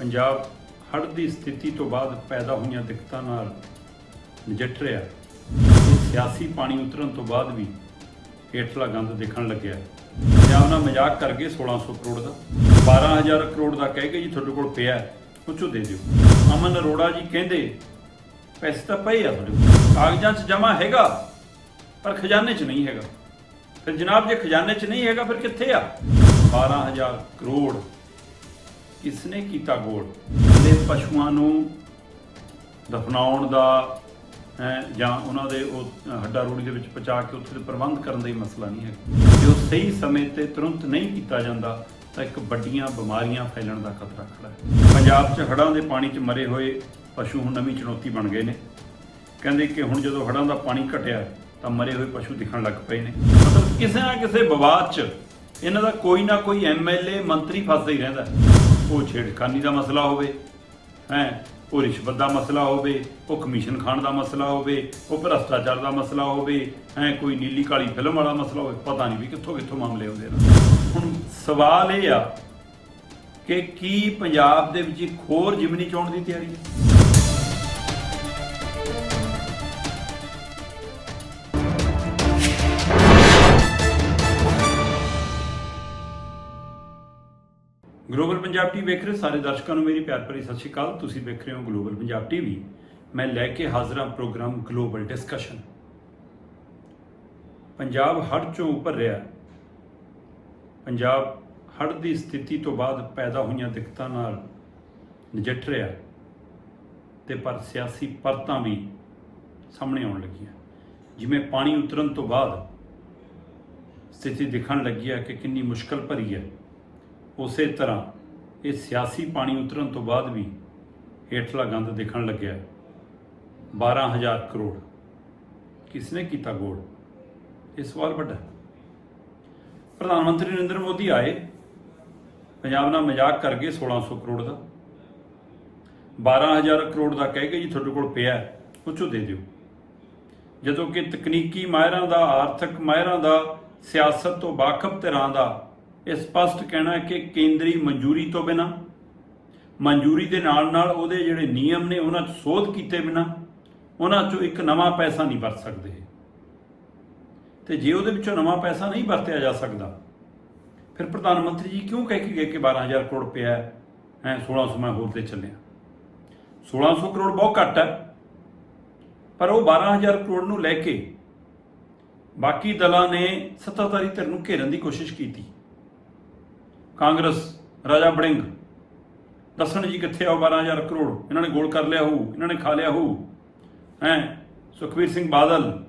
ਪੰਜਾਬ ਹੜ੍ਹ ਦੀ ਸਥਿਤੀ ਤੋਂ ਬਾਅਦ ਪੈਦਾ ਹੋਈਆਂ ਦਿੱਕਤਾਂ ਨਾਲ ਨਜਿੱਠ ਰਿਹਾ ਸਿਆਸੀ ਪਾਣੀ ਉਤਰਨ ਤੋਂ ਬਾਅਦ ਵੀ ਹੇਠਲਾ ਗੰਦ ਦੇਖਣ ਲੱਗਿਆ। ਹੈ। ਪੰਜਾਬ ਨਾਲ ਮਜ਼ਾਕ ਕਰ ਗਏ 1600 ਕਰੋੜ ਦਾ 12000 ਕਰੋੜ ਦਾ ਕਹਿ ਕੇ ਜੀ ਤੁਹਾਡੇ ਕੋਲ ਪਿਆ ਹੈ, ਉਹ 'ਚੋਂ ਦੇ ਦਿਓ। ਅਮਨ ਅਰੋੜਾ ਜੀ ਕਹਿੰਦੇ ਪੈਸੇ ਤਾਂ ਪਏ ਆ ਤੁਹਾਡੇ ਕੋਲ ਕਾਗਜ਼ਾਂ 'ਚ ਜਮਾ ਹੈਗਾ ਪਰ ਖਜ਼ਾਨੇ 'ਚ ਨਹੀਂ ਹੈਗਾ। ਫਿਰ ਜਨਾਬ ਜੇ ਖਜ਼ਾਨੇ 'ਚ ਨਹੀਂ ਹੈਗਾ ਫਿਰ ਕਿੱਥੇ ਆ? 12000 ਕਰੋੜ ਕਿਸਨੇ ਕੀਤਾ ਗੋਲ ਦੇ ਪਸ਼ੂਆਂ ਨੂੰ ਦਫਨਾਉਣ ਦਾ ਜਾਂ ਉਹਨਾਂ ਦੇ ਉਹ, ਹੱਡਾ ਰੋੜੀ ਦੇ ਵਿੱਚ ਪਹੁੰਚਾ ਕੇ ਉੱਥੇ ਦੇ ਪ੍ਰਬੰਧ ਕਰਨ ਦਾ ਹੀ ਮਸਲਾ ਨਹੀਂ ਹੈ। ਜੇ ਉਹ ਸਹੀ ਸਮੇਂ ਤੇ ਤੁਰੰਤ ਨਹੀਂ ਕੀਤਾ ਜਾਂਦਾ, ਤਾਂ ਇੱਕ ਵੱਡੀਆਂ ਬਿਮਾਰੀਆਂ ਫੈਲਣ ਦਾ ਖਤਰਾ ਖੜਾ ਹੈ। ਪੰਜਾਬ 'ਚ ਹੜ੍ਹਾਂ ਦੇ ਪਾਣੀ 'ਚ ਮਰੇ ਹੋਏ ਪਸ਼ੂ ਹੁਣ ਨਵੀਂ ਚੁਣੌਤੀ ਬਣ ਗਏ ਨੇ। ਕਹਿੰਦੇ ਕਿ ਹੁਣ ਜਦੋਂ ਹੜ੍ਹਾਂ ਦਾ ਪਾਣੀ ਘਟਿਆ, ਤਾਂ ਮਰੇ ਹੋਏ ਪਸ਼ੂ ਦਿਖਣ ਲੱਗ ਪਏ ਨੇ। ਮਤਲਬ ਕਿਸੇ ਨਾ ਕਿਸੇ ਵਿਵਾਦ 'ਚ ਇਹਨਾਂ ਦਾ ਕੋਈ ਨਾ ਕੋਈ ਐਮਐਲਏ ਮੰਤਰੀ ਫਸਦਾ ਹੀ ਰਹਿੰਦਾ ਉਹ ਛੇੜਖਾਨੀ ਦਾ ਮਸਲਾ ਹੋਵੇ, ਹੈ, ਉਹ ਰਿਸ਼ਵਤ ਦਾ ਮਸਲਾ ਹੋਵੇ, ਉਹ ਕਮਿਸ਼ਨ ਖਾਣ ਦਾ ਮਸਲਾ ਹੋਵੇ, ਉਹ ਭ੍ਰਸ਼ਟਾਚਾਰ ਦਾ ਮਸਲਾ ਹੋਵੇ, ਹੈ, ਕੋਈ ਨੀਲੀ ਕਾਲੀ ਫਿਲਮ ਵਾਲਾ ਮਸਲਾ ਹੋਵੇ, ਪਤਾ ਨਹੀਂ ਵੀ ਕਿੱਥੋਂ ਕਿੱਥੋਂ ਮਾਮਲੇ ਆਉਂਦੇ ਨੇ। ਹੁਣ ਸਵਾਲ ਇਹ ਆ ਕਿ ਕੀ ਪੰਜਾਬ ਦੇ ਵਿੱਚ ਇੱਕ ਹੋਰ ਜਿਮਨੀ ਚੋਣ ਦੀ ਤਿਆਰੀ ਹੈ? ਗਲੋਬਲ ਪੰਜਾਬ ਟੀਵੀ ਵੇਖ ਰਹੇ ਸਾਰੇ ਦਰਸ਼ਕਾਂ ਨੂੰ ਮੇਰੀ ਪਿਆਰ ਭਰੀ ਸਤਿ ਸ਼੍ਰੀ ਅਕਾਲ। ਤੁਸੀਂ ਵੇਖ ਰਹੇ ਹੋ ਗਲੋਬਲ ਪੰਜਾਬ ਟੀਵੀ ਮੈਂ ਲੈ ਕੇ ਹਾਜ਼ਰ ਹਾਂ ਪ੍ਰੋਗਰਾਮ ਗਲੋਬਲ ਡਿਸਕਸ਼ਨ। ਪੰਜਾਬ ਹੜ੍ਹ ਚੋਂ ਉੱਭਰ ਰਿਹਾ ਪੰਜਾਬ ਹੜ੍ਹ ਦੀ ਸਥਿਤੀ ਤੋਂ ਬਾਅਦ ਪੈਦਾ ਹੋਈਆਂ ਦਿੱਕਤਾਂ ਨਾਲ ਨਜਿੱਠ ਰਿਹਾ ਹੈ। ਤੇ ਪਰ ਸਿਆਸੀ ਪਰਤਾਂ ਵੀ ਸਾਹਮਣੇ ਆਉਣ ਲੱਗੀਆਂ। ਜਿਵੇਂ ਪਾਣੀ ਉਤਰਨ ਤੋਂ ਬਾਅਦ ਸਥਿਤੀ ਦਿਖਣ ਲੱਗੀ ਹੈ ਕਿ ਕਿੰਨੀ ਮੁਸ਼ਕਲ ਭਰੀ ਹੈ। ਉਸੇ ਤਰ੍ਹਾਂ ਇਹ ਸਿਆਸੀ ਪਾਣੀ ਉਤਰਨ ਤੋਂ ਬਾਅਦ ਵੀ ਹੇਠਲਾ ਗੰਦ ਦਿਖਣ ਲੱਗਿਆ। ਹੈ। 12000 ਕਰੋੜ। ਕਿਸਨੇ ਕੀਤਾ ਗੋਲ ਇਹ ਸਵਾਲ ਵੱਡਾ ਪ੍ਰਧਾਨ ਮੰਤਰੀ ਨਰਿੰਦਰ ਮੋਦੀ ਆਏ। ਪੰਜਾਬ ਨਾਲ ਮਜ਼ਾਕ ਕਰ ਗਏ 1600 ਕਰੋੜ ਦਾ। 12000 ਕਰੋੜ ਦਾ ਕਹਿ ਕੇ ਜੀ ਤੁਹਾਡੇ ਕੋਲ ਪਿਆ ਉਹ 'ਚੋਂ ਦੇ ਦਿਓ। ਜਦੋਂ ਕਿ ਤਕਨੀਕੀ ਮਾਹਿਰਾਂ ਦਾ, ਆਰਥਿਕ ਮਾਹਿਰਾਂ ਦਾ, ਸਿਆਸਤ ਤੋਂ ਵਾਕਫ ਧਿਰਾਂ ਦਾ ਇਹ ਸਪਸ਼ਟ ਕਹਿਣਾ ਹੈ ਕਿ ਕੇਂਦਰੀ ਮਨਜ਼ੂਰੀ ਤੋਂ ਬਿਨਾ, ਮਨਜ਼ੂਰੀ ਦੇ ਨਾਲ ਨਾਲ ਉਹਦੇ ਜਿਹੜੇ ਨਿਯਮ ਨੇ ਉਹਨਾਂ 'ਚ ਸੋਧ ਕੀਤੇ ਬਿਨਾ, ਉਹਨਾਂ 'ਚੋਂ ਇੱਕ ਨਵਾਂ ਪੈਸਾ ਨਹੀਂ ਵਰਤ ਸਕਦੇ। ਤੇ ਜੇ ਉਹਦੇ ਵਿੱਚੋਂ ਨਵਾਂ ਪੈਸਾ ਨਹੀਂ ਵਰਤਿਆ ਜਾ ਸਕਦਾ, ਫਿਰ ਪ੍ਰਧਾਨ ਮੰਤਰੀ ਜੀ ਕਿਉਂ ਕਹਿ ਕੇ ਗਏ ਕਿ 12000 ਕਰੋੜ ਪਿਆ ਹੈ? ਹੈ 1600 ਮੈਂ ਹੋਰ ਤੇ ਚੱਲਿਆ। 1600 ਕਰੋੜ ਬਹੁਤ ਘੱਟ ਹੈ, ਪਰ ਉਹ 12000 ਕਰੋੜ ਨੂੰ ਲੈ ਕੇ ਬਾਕੀ ਦਲਾਂ ਨੇ ਸੱਤਾਧਾਰੀ ਧਿਰ ਨੂੰ ਘੇਰਨ ਦੀ ਕੋਸ਼ਿਸ਼ ਕੀਤੀ। ਕਾਂਗਰਸ, ਰਾਜਾ ਬੜਿੰਗ ਦੱਸਣ ਜੀ ਕਿੱਥੇ ਆ ਉਹ 12000 ਕਰੋੜ? ਇਹਨਾਂ ਨੇ ਗੋਲ ਕਰ ਲਿਆ ਹੋਊ, ਇਹਨਾਂ ਨੇ ਖਾ ਲਿਆ ਹੋਊ। ਹੈ? ਸੁਖਬੀਰ ਸਿੰਘ ਬਾਦਲ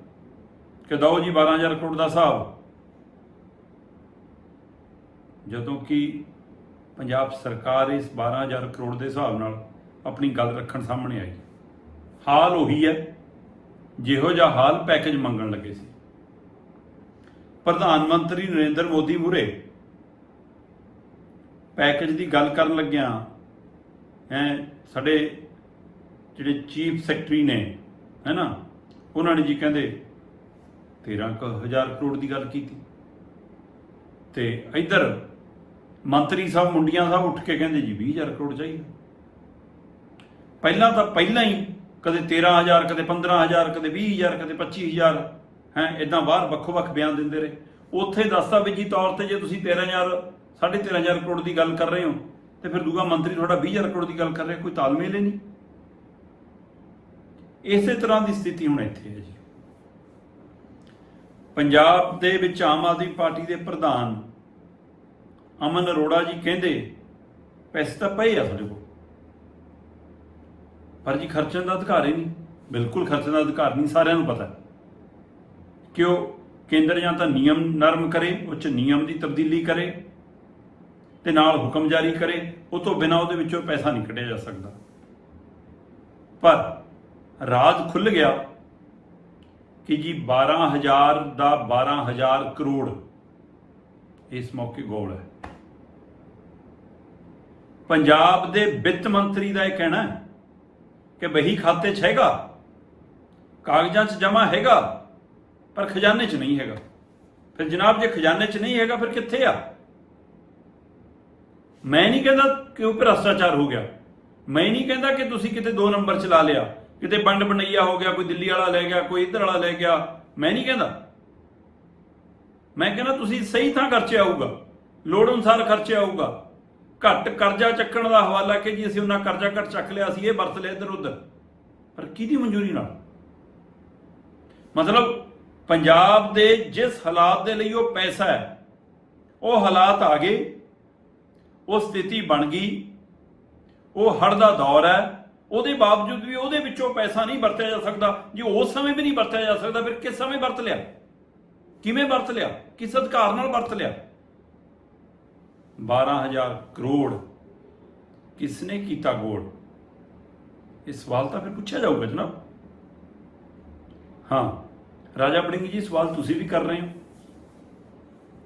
ਕਿ ਦਓ ਜੀ 12000 ਕਰੋੜ ਦਾ ਹਿਸਾਬ। ਜਦੋਂ ਕਿ ਪੰਜਾਬ ਸਰਕਾਰ ਇਸ 12000 ਕਰੋੜ ਦੇ ਹਿਸਾਬ ਨਾਲ ਆਪਣੀ ਗੱਲ ਰੱਖਣ ਸਾਹਮਣੇ ਆਈ। ਹਾਲ ਉਹੀ ਹੈ, ਜਿਹੋ ਜਿਹਾ ਹਾਲ ਪੈਕੇਜ ਮੰਗਣ ਲੱਗੇ ਸੀ। ਪ੍ਰਧਾਨ ਮੰਤਰੀ ਨਰਿੰਦਰ ਮੋਦੀ ਮੂਰੇ ਪੈਕੇਜ ਦੀ ਗੱਲ ਕਰਨ ਲੱਗਿਆਂ, ਹੈ, ਸਾਡੇ ਜਿਹੜੇ ਚੀਫ ਸੈਕਟਰੀ ਨੇ ਹੈ ਨਾ ਉਹਨਾਂ ਨੇ ਜੀ ਕਹਿੰਦੇ 13000 ਕਰੋੜ ਦੀ ਗੱਲ ਕੀਤੀ। ਤੇ ਇੱਧਰ ਮੰਤਰੀ ਸਾਹਿਬ, ਮੁੰਡੀਆਂ ਸਾਹਿਬ ਉੱਠ ਕੇ ਕਹਿੰਦੇ ਜੀ 20000 ਕਰੋੜ ਚਾਹੀਦਾ। ਪਹਿਲਾਂ ਤਾਂ ਪਹਿਲਾਂ ਹੀ ਕਦੇ 13000 ਕਦੇ 15000 ਕਦੇ 20000 ਕਦੇ 25000 ਹੈ ਇਦਾਂ ਬਾਹਰ ਵੱਖੋ-ਵੱਖ ਬਿਆਨ ਦਿੰਦੇ ਰਹੇ। ਉੱਥੇ ਦਸਤਾਵੇਜ਼ੀ ਤੌਰ ਤੇ ਜੇ ਤੁਸੀਂ 13000 13500 ਕਰੋੜ ਦੀ ਗੱਲ ਕਰ ਰਹੇ ਹੋ, ਤੇ ਫਿਰ ਦੂਗਾ ਮੰਤਰੀ ਤੁਹਾਡਾ 20000 ਕਰੋੜ ਦੀ ਗੱਲ ਕਰ ਰਿਹਾ, ਕੋਈ ਤਾਲਮੇਲ ਹੀ ਨਹੀਂ। ਇਸੇ ਤਰ੍ਹਾਂ ਦੀ ਸਥਿਤੀ ਹੁਣ ਇੱਥੇ ਹੈ ਜੀ। ਪੰਜਾਬ ਦੇ ਵਿੱਚ ਆਮ ਆਦਮੀ ਪਾਰਟੀ ਦੇ ਪ੍ਰਧਾਨ ਅਮਨ ਅਰੋੜਾ ਜੀ ਕਹਿੰਦੇ, ਪੈਸੇ ਤਾਂ ਪਏ ਆ ਤੁਹਾਡੇ ਕੋਲ। ਪਰ ਜੀ ਖਰਚਣ ਦਾ ਅਧਿਕਾਰ ਹੀ ਨਹੀਂ। ਬਿਲਕੁਲ ਖਰਚਣ ਦਾ ਅਧਿਕਾਰ ਨਹੀਂ, ਸਾਰਿਆਂ ਨੂੰ ਪਤਾ ਹੈ। ਕਿ ਉਹ ਕੇਂਦਰ ਜਾਂ ਤਾਂ ਨਿਯਮ ਨਰਮ ਕਰੇ ਉਹ 'ਚ ਨਿਯਮ ਦੀ ਤਬਦੀਲੀ ਕਰੇ ਤੇ ਨਾਲ ਹੁਕਮ ਜਾਰੀ ਕਰੇ ਉਹ ਤੋਂ ਬਿਨਾ ਉਹਦੇ ਵਿੱਚੋਂ ਪੈਸਾ ਨਹੀਂ ਕੱਢਿਆ ਜਾ ਸਕਦਾ। ਪਰ ਰਾਜ ਖੁੱਲ ਗਿਆ ਕਿ ਜੀ 12000 ਦਾ 12000 ਕਰੋੜ ਇਸ ਮੌਕੇ ਗੋਲ ਹੈ। ਪੰਜਾਬ ਦੇ ਵਿੱਤ ਮੰਤਰੀ ਦਾ ਇਹ ਕਹਿਣਾ ਹੈ ਕਿ ਬਹੀ ਖਾਤੇ 'ਚ ਹੈਗਾ, ਕਾਗਜ਼ਾਂ 'ਚ ਜਮਾ ਹੈਗਾ, ਪਰ ਖਜ਼ਾਨੇ 'ਚ ਨਹੀਂ ਹੈਗਾ। ਫਿਰ ਜਨਾਬ, ਜੇ ਖਜ਼ਾਨੇ 'ਚ ਨਹੀਂ ਹੈਗਾ, ਫਿਰ ਕਿੱਥੇ ਆ? ਮੈਂ ਨਹੀਂ ਕਹਿੰਦਾ ਕਿ ਉਹ ਭ੍ਰਸ਼ਟਾਚਾਰ ਹੋ ਗਿਆ। ਮੈਂ ਨਹੀਂ ਕਹਿੰਦਾ ਕਿ ਤੁਸੀਂ ਕਿਤੇ ਦੋ ਨੰਬਰ ਚਲਾ ਲਿਆ। ਕਿਤੇ ਵੰਡ ਬਣਈਆ ਹੋ ਗਿਆ, ਕੋਈ ਦਿੱਲੀ ਵਾਲਾ ਲੈ ਗਿਆ, ਕੋਈ ਇੱਧਰ ਵਾਲਾ ਲੈ ਗਿਆ। ਮੈਂ ਨਹੀਂ ਕਹਿੰਦਾ। ਮੈਂ ਕਹਿੰਦਾ ਤੁਸੀਂ ਸਹੀ ਥਾਂ ਖਰਚੇ ਆਊਗਾ ਲੋੜ ਅਨੁਸਾਰ ਖਰਚੇ ਆਊਗਾ ਘੱਟ ਕਰਜ਼ਾ ਚੱਕਣ ਦਾ ਹਵਾਲਾ ਕਿ ਜੀ ਅਸੀਂ ਉਹਨਾਂ ਕਰਜ਼ਾ ਘੱਟ ਚੱਕ ਲਿਆ ਸੀ, ਇਹ ਵਰਤ ਲਿਆ ਇੱਧਰ ਉੱਧਰ। ਪਰ ਕਿਹਦੀ ਮਨਜ਼ੂਰੀ ਨਾਲ? ਮਤਲਬ ਪੰਜਾਬ ਦੇ ਜਿਸ ਹਾਲਾਤ ਦੇ ਲਈ ਉਹ ਪੈਸਾ ਹੈ, ਉਹ ਹਾਲਾਤ ਆ ਗਏ। ਉਹ ਸਥਿਤੀ ਬਣ ਗਈ। ਉਹ ਹੜ ਦਾ ਦੌਰ ਹੈ। ਉਹਦੇ ਬਾਵਜੂਦ ਵੀ ਉਹਦੇ ਵਿੱਚੋਂ ਪੈਸਾ ਨਹੀਂ ਵਰਤਿਆ ਜਾ ਸਕਦਾ। ਜੇ ਉਸ ਸਮੇਂ ਵੀ ਨਹੀਂ ਵਰਤਿਆ ਜਾ ਸਕਦਾ, ਫਿਰ ਕਿਸ ਸਮੇਂ ਵਰਤ ਲਿਆ? ਕਿਵੇਂ ਵਰਤ ਲਿਆ? ਕਿਸ ਅਧਿਕਾਰ ਨਾਲ ਵਰਤ ਲਿਆ? 12000 ਕਰੋੜ। ਕਿਸਨੇ ਕੀਤਾ ਗੋਲ? ਇਹ ਸਵਾਲ ਤਾਂ ਫਿਰ ਪੁੱਛਿਆ ਜਾਊਗਾ ਜਨਾਬ। ਹਾਂ, ਰਾਜਾ ਬੜਿੰਗ ਜੀ, ਸਵਾਲ ਤੁਸੀਂ ਵੀ ਕਰ ਰਹੇ ਹੋ।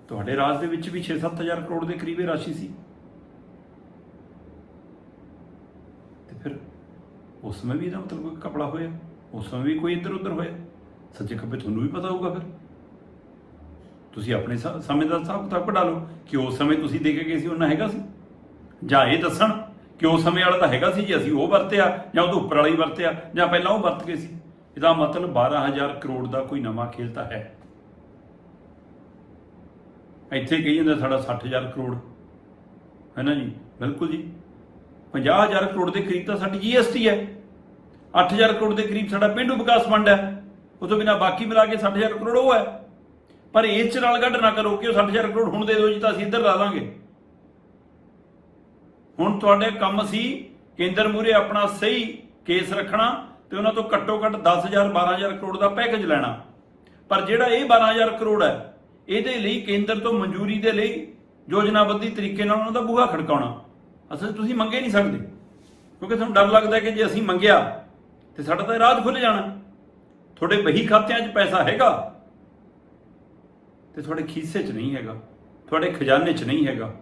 ਤੁਹਾਡੇ ਰਾਜ ਦੇ ਵਿੱਚ ਵੀ 6-7000 ਕਰੋੜ ਦੇ ਕਰੀਬ ਇਹ ਰਾਸ਼ੀ ਸੀ ਤੇ ਫਿਰ ਉਸ ਸਮੇਂ ਵੀ ਇਹਦਾ ਮਤਲਬ ਕੋਈ ਕਪੜਾ ਹੋਇਆ, ਉਸ ਸਮੇਂ ਵੀ ਕੋਈ ਇੱਧਰ ਉੱਧਰ ਹੋਇਆ? ਸੱਚੇ ਖੱਬੇ ਤੁਹਾਨੂੰ ਵੀ ਪਤਾ ਹੋਊਗਾ ਫਿਰ। ਤੁਸੀਂ ਆਪਣੇ ਸ- ਸਮੇਂ ਦਾ ਹਿਸਾਬ ਕਿਤਾਬ ਕਢਾ ਲਓ ਕਿ ਉਸ ਸਮੇਂ ਤੁਸੀਂ ਦੇ ਕੇ ਗਏ ਸੀ ਉਹਨਾਂ ਹੈਗਾ ਸੀ। ਜਾਂ ਇਹ ਦੱਸਣ ਕਿ ਉਸ ਸਮੇਂ ਵਾਲਾ ਤਾਂ ਹੈਗਾ ਸੀ ਜੀ, ਅਸੀਂ ਉਹ ਵਰਤਿਆ, ਜਾਂ ਉਹ ਤੋਂ ਉੱਪਰ ਵਾਲਾ ਹੀ ਵਰਤਿਆ, ਜਾਂ ਪਹਿਲਾਂ ਉਹ ਵਰਤ ਗਏ ਸੀ। ਇਹਦਾ ਮਤਲਬ 12000 ਕਰੋੜ ਦਾ ਕੋਈ ਨਵਾਂ ਖੇਲ ਤਾਂ ਹੈ। ਇੱਥੇ ਕਹੀ ਜਾਂਦਾ ਸਾਡਾ 60000 ਕਰੋੜ। ਹੈ ਨਾ ਜੀ? ਬਿਲਕੁਲ ਜੀ। 50000 ਕਰੋੜ ਦੇ ਕਰੀਬ ਤਾਂ ਸਾਡੀ ਜੀਐਸਟੀ ਹੈ। 8000 ਕਰੋੜ ਦੇ ਕਰੀਬ ਸਾਡਾ ਪਿੰਡੂ ਵਿਕਾਸ ਫੰਡ ਹੈ। ਉਹ ਤੋਂ ਬਿਨਾ ਬਾਕੀ ਮਿਲਾ ਕੇ 60000 ਕਰੋੜ ਉਹ ਹੈ। ਪਰ ਇਸ ਚ ਨਾਲ ਗੱਡ ਨਾ ਕਰੋ ਕਿ ਉਹ 60000 ਕਰੋੜ ਹੁਣ ਦੇ ਦਿਓ ਜੀ ਤਾਂ ਅਸੀਂ ਇੱਧਰ ਲਾ ਦਾਂਗੇ ਹੁਣ ਤੁਹਾਡੇ ਕੰਮ ਸੀ ਕੇਂਦਰ ਮੂਰੇ ਆਪਣਾ ਸਹੀ ਕੇਸ ਰੱਖਣਾ ਤੇ ਉਹਨਾਂ ਤੋਂ ਘੱਟੋ ਘੱਟ 10000 12000 ਕਰੋੜ ਦਾ ਪੈਕੇਜ ਲੈਣਾ। ਪਰ ਜਿਹੜਾ ਇਹ 12000 ਕਰੋੜ ਹੈ, ਇਹਦੇ ਲਈ ਕੇਂਦਰ ਤੋਂ ਮਨਜ਼ੂਰੀ ਦੇ ਲਈ ਯੋਜਨਾਬੱਧੀ ਤਰੀਕੇ ਨਾਲ ਉਹਨਾਂ ਦਾ ਬੂਹਾ ਖੜਕਾਉਣਾ। ਅਸਲ 'ਚ ਤੁਸੀਂ ਮੰਗੇ ਨਹੀਂ ਸਕਦੇ। ਕਿਉਂਕਿ ਤੁਹਾਨੂੰ ਡਰ ਲੱਗਦਾ ਕਿ ਜੇ ਅਸੀਂ ਮੰਗਿਆ, ਤੇ ਸਾਡਾ ਤਾਂ ਰਾਜ ਖੁੱਲ ਜਾਣਾ। ਤੁਹਾਡੇ ਬਹੀ ਖਾਤਿਆਂ 'ਚ ਪੈਸਾ ਹੈਗਾ, ਤੇ ਤੁਹਾਡੇ ਖੀਸੇ 'ਚ ਨਹੀਂ ਹੈਗਾ, ਤੁਹਾਡੇ ਖਜ਼ਾਨੇ 'ਚ ਨਹੀਂ ਹੈਗਾ।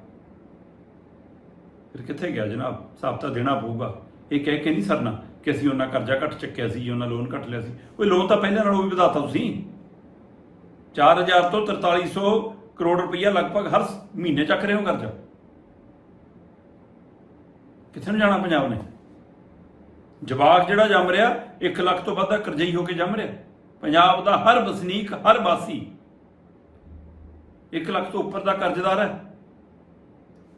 ਫਿਰ ਕਿੱਥੇ ਗਿਆ ਜਨਾਬ? ਹਿਸਾਬ ਤਾਂ ਦੇਣਾ ਪਊਗਾ। ਇਹ ਕਹਿ ਕੇ ਨਹੀਂ ਸਰਨਾ ਕਿ ਅਸੀਂ ਉਹਨਾਂ ਕਰਜ਼ਾ ਘੱਟ ਚੱਕਿਆ ਸੀ, ਉਹਨਾਂ ਲੋਨ ਘੱਟ ਲਿਆ ਸੀ। ਉਹ ਲੋਨ ਤਾਂ ਪਹਿਲਾਂ ਨਾਲੋਂ ਵੀ ਵਧਾਤਾ ਤੁਸੀਂ। 4000 ਤੋਂ 4300 ਕਰੋੜ ਰੁਪਈਆ ਲਗਭਗ ਹਰ ਮਹੀਨੇ ਚੱਕ ਰਹੇ ਹੋ ਕਰਜ਼ਾ। ਕਿੱਥੇ ਨੂੰ ਜਾਣਾ ਪੰਜਾਬ ਨੇ? ਜਵਾਕ ਜਿਹੜਾ ਜੰਮ ਰਿਹਾ 1 ਲੱਖ ਤੋਂ ਵੱਧ ਦਾ ਕਰਜ਼ਈ ਹੋ ਕੇ ਜੰਮ ਰਿਹਾ। ਪੰਜਾਬ ਦਾ ਹਰ ਵਸਨੀਕ, ਹਰ ਵਾਸੀ 1 ਲੱਖ ਤੋਂ ਉੱਪਰ ਦਾ ਕਰਜ਼ਦਾਰ ਹੈ।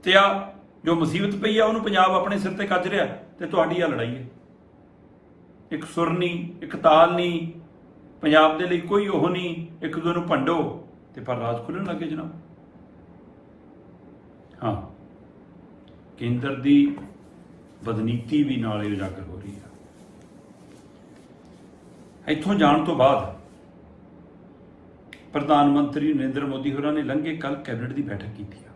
ਤੇ ਆ ਜੋ ਮੁਸੀਬਤ ਪਈ ਆ, ਉਹਨੂੰ ਪੰਜਾਬ ਆਪਣੇ ਸਿਰ ਤੇ ਕੱਜ ਰਿਹਾ ਤੇ ਤੁਹਾਡੀ ਆ ਲੜਾਈ ਹੈ। ਇੱਕ ਸੁਰ ਨਹੀਂ ਇੱਕ ਤਾਲ ਨਹੀਂ ਪੰਜਾਬ ਦੇ ਲਈ ਕੋਈ ਉਹ ਨਹੀਂ ਇੱਕ ਦੂਜੇ ਨੂੰ ਭੰਡੋ ਤੇ ਪਰ ਰਾਜ ਖੁੱਲਣ ਲੱਗੇ ਜਨਾਬ। ਹਾਂ। ਕੇਂਦਰ ਦੀ ਬਦਨੀਤੀ ਵੀ ਨਾਲ ਹੀ ਉਜਾਗਰ ਹੋ ਰਹੀ ਆ ਇੱਥੋਂ ਜਾਣ ਤੋਂ ਬਾਅਦ ਪ੍ਰਧਾਨ ਮੰਤਰੀ ਨਰਿੰਦਰ ਮੋਦੀ ਹੋਰਾਂ ਨੇ ਲੰਘੇ ਕੱਲ ਕੈਬਨਿਟ ਦੀ ਬੈਠਕ ਕੀਤੀ ਆ।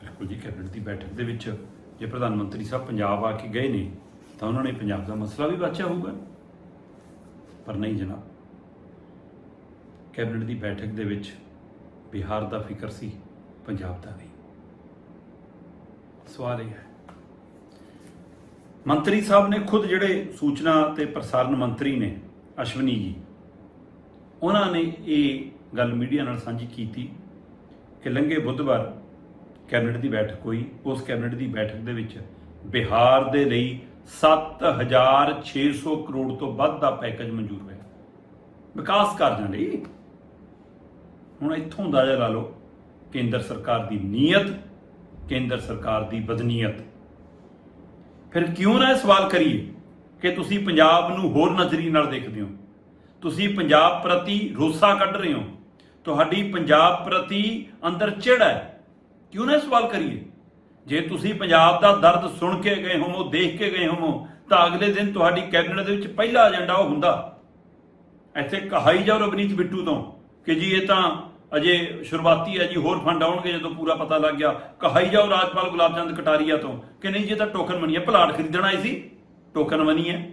ਬਿਲਕੁਲ ਜੀ, ਕੈਬਨਿਟ ਦੀ ਬੈਠਕ ਦੇ ਵਿੱਚ ਜੇ ਪ੍ਰਧਾਨ ਮੰਤਰੀ ਸਾਹਿਬ ਪੰਜਾਬ ਆ ਕੇ ਗਏ ਨੇ, ਤਾਂ ਉਹਨਾਂ ਨੇ ਪੰਜਾਬ ਦਾ ਮਸਲਾ ਵੀ ਬਾਚਿਆ ਹੋਊਗਾ। ਪਰ ਨਹੀਂ ਜਨਾਬ, ਕੈਬਨਿਟ ਦੀ ਬੈਠਕ ਦੇ ਵਿੱਚ ਬਿਹਾਰ ਦਾ ਫਿਕਰ ਸੀ, ਪੰਜਾਬ ਦਾ ਨਹੀਂ ਸਵਾਲ ਇਹ ਹੈ। ਮੰਤਰੀ ਸਾਹਿਬ ਨੇ ਖੁਦ ਜਿਹੜੇ ਸੂਚਨਾ ਤੇ ਪ੍ਰਸਾਰਣ ਮੰਤਰੀ ਨੇ, ਅਸ਼ਵਨੀ ਜੀ, ਉਹਨਾਂ ਨੇ ਇਹ ਗੱਲ ਮੀਡੀਆ ਨਾਲ ਸਾਂਝੀ ਕੀਤੀ ਕਿ ਲੰਘੇ ਬੁੱਧਵਾਰ ਕੈਬਨਿਟ ਦੀ ਬੈਠਕ ਹੋਈ। ਉਸ ਕੈਬਨਿਟ ਦੀ ਬੈਠਕ ਦੇ ਵਿੱਚ ਬਿਹਾਰ ਦੇ ਲਈ 7600 ਕਰੋੜ ਤੋਂ ਵੱਧ ਦਾ ਪੈਕੇਜ ਮਨਜ਼ੂਰ ਹੋਇਆ। ਵਿਕਾਸ ਕਾਰਜਾਂ ਲਈ। ਹੁਣ ਇੱਥੋਂ ਅੰਦਾਜ਼ਾ ਲਾ ਲਓ ਕੇਂਦਰ ਸਰਕਾਰ ਦੀ ਨੀਅਤ ਕੇਂਦਰ ਸਰਕਾਰ ਦੀ ਬਦਨੀਅਤ। ਫਿਰ ਕਿਉਂ ਨਾ ਇਹ ਸਵਾਲ ਕਰੀਏ ਕਿ ਤੁਸੀਂ ਪੰਜਾਬ ਨੂੰ ਹੋਰ ਨਜ਼ਰੀ ਨਾਲ ਦੇਖਦੇ ਹੋ। ਤੁਸੀਂ ਪੰਜਾਬ ਪ੍ਰਤੀ ਰੋਸਾ ਕੱਢ ਰਹੇ ਹੋ। ਤੁਹਾਡੀ ਪੰਜਾਬ ਪ੍ਰਤੀ ਅੰਦਰ ਚਿੜ ਹੈ। ਕਿਉਂ ਨਾ ਸਵਾਲ ਕਰੀਏ? ਜੇ ਤੁਸੀਂ ਪੰਜਾਬ ਦਾ ਦਰਦ ਸੁਣ ਕੇ ਗਏ ਹੋਵੋ, ਦੇਖ ਕੇ ਗਏ ਹੋਵੋ, ਤਾਂ ਅਗਲੇ ਦਿਨ ਤੁਹਾਡੀ ਕੈਬਨਿਟ ਦੇ ਵਿੱਚ ਪਹਿਲਾ ਏਜੰਡਾ ਉਹ ਹੁੰਦਾ। ਇੱਥੇ ਕਹਾਈ ਜਾਓ ਰਵਨੀਤ ਬਿੱਟੂ ਤੋਂ ਕਿ ਜੀ ਇਹ ਤਾਂ ਅਜੇ ਸ਼ੁਰੂਆਤੀ ਹੈ ਜੀ, ਹੋਰ ਫੰਡ ਆਉਣਗੇ ਜਦੋਂ ਪੂਰਾ ਪਤਾ ਲੱਗ ਗਿਆ। ਕਹਾਈ ਜਾਓ ਰਾਜਪਾਲ ਗੁਲਾਬ ਚੰਦ ਕਟਾਰੀਆ ਤੋਂ ਕਿ ਨਹੀਂ ਜੀ, ਇਹ ਤਾਂ ਟੋਕਨ ਮਨੀ ਹੈ, ਪਲਾਟ ਖਰੀਦਣ ਆਈ ਸੀ। ਟੋਕਨ ਮਨੀ ਹੈ।